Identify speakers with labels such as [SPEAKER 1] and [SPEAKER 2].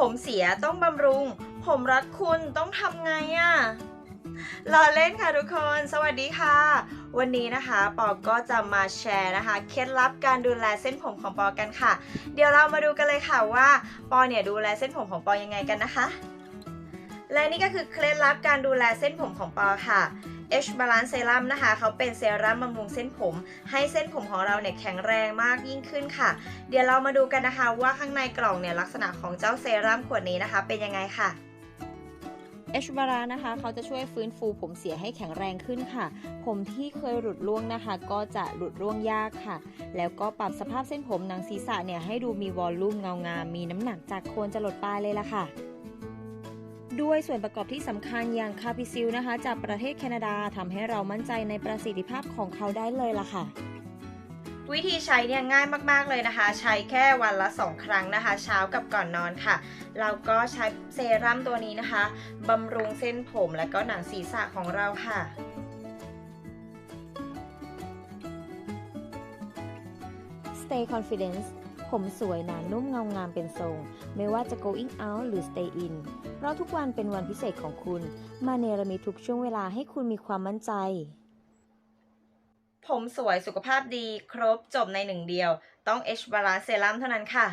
[SPEAKER 1] ผมเสียต้องบำรุง ผมรัดคุณต้องทำไงอะรอเล่นค่ะทุกคน สวัสดีค่ะ วันนี้นะคะปอก็จะมาแชร์นะคะ เคล็ดลับการดูแลเส้นผมของปอกันค่ะ เดี๋ยวเรามาดูกันเลยค่ะว่าปอเนี่ยดูแลเส้นผมของปอยังไงกันนะคะ และนี่ก็คือเคล็ดลับการดูแลเส้นผมของปอค่ะ H Balance Serum นะคะเขาเป็นเซรั่มบำรุงเส้นผม ให้เส้นผมของเราเนี่ยแข็งแรงมากยิ่งขึ้นค่ะ เดี๋ยวเรามาดูกันนะคะว่าข้างในกล่องเนี่ยลักษณะของเจ้าเซรั่มขวดนี้นะคะ เป็นยังไงค่ะ
[SPEAKER 2] เอชบารานะคะเขาจะช่วยฟื้นฟูผมเสียให้แข็งแรงขึ้นค่ะ ผมที่เคยหลุดร่วงนะคะ ก็จะหลุดร่วงยากค่ะ แล้วก็ปรับสภาพเส้นผมหนังศีรษะเนี่ยให้ดูมีวอลลุ่มเงางามมีน้ำหนักจากโคนจะหลดปลายเลยล่ะค่ะ ด้วยส่วนประกอบที่สำคัญอย่างคาปิซิลนะคะ จากประเทศแคนาดาทำให้เรามั่นใจในประสิทธิภาพของเขาได้เลยล่ะค่ะ
[SPEAKER 1] วิธีใช้เนี่ยง่ายมากๆเลยนะคะ ใช้แค่วันละ 2 ครั้งนะคะ เช้ากับก่อนนอนค่ะ เราก็ใช้เซรั่มตัวนี้นะคะบำรุงเส้นผมและก็หนังศีรษะของเราค่ะ
[SPEAKER 2] Stay Confidence ผมสวยหนานุ่มเงางามเป็นทรง ไม่ว่าจะ going out หรือ stay in เพราะทุกวันเป็นวันพิเศษของคุณ มาเนรมิตทุกช่วงเวลาให้คุณมีความมั่นใจ
[SPEAKER 1] ผมสวยสุขภาพดีครบจบในหนึ่งเดียว ต้อง H Balance Serum เท่านั้นค่ะ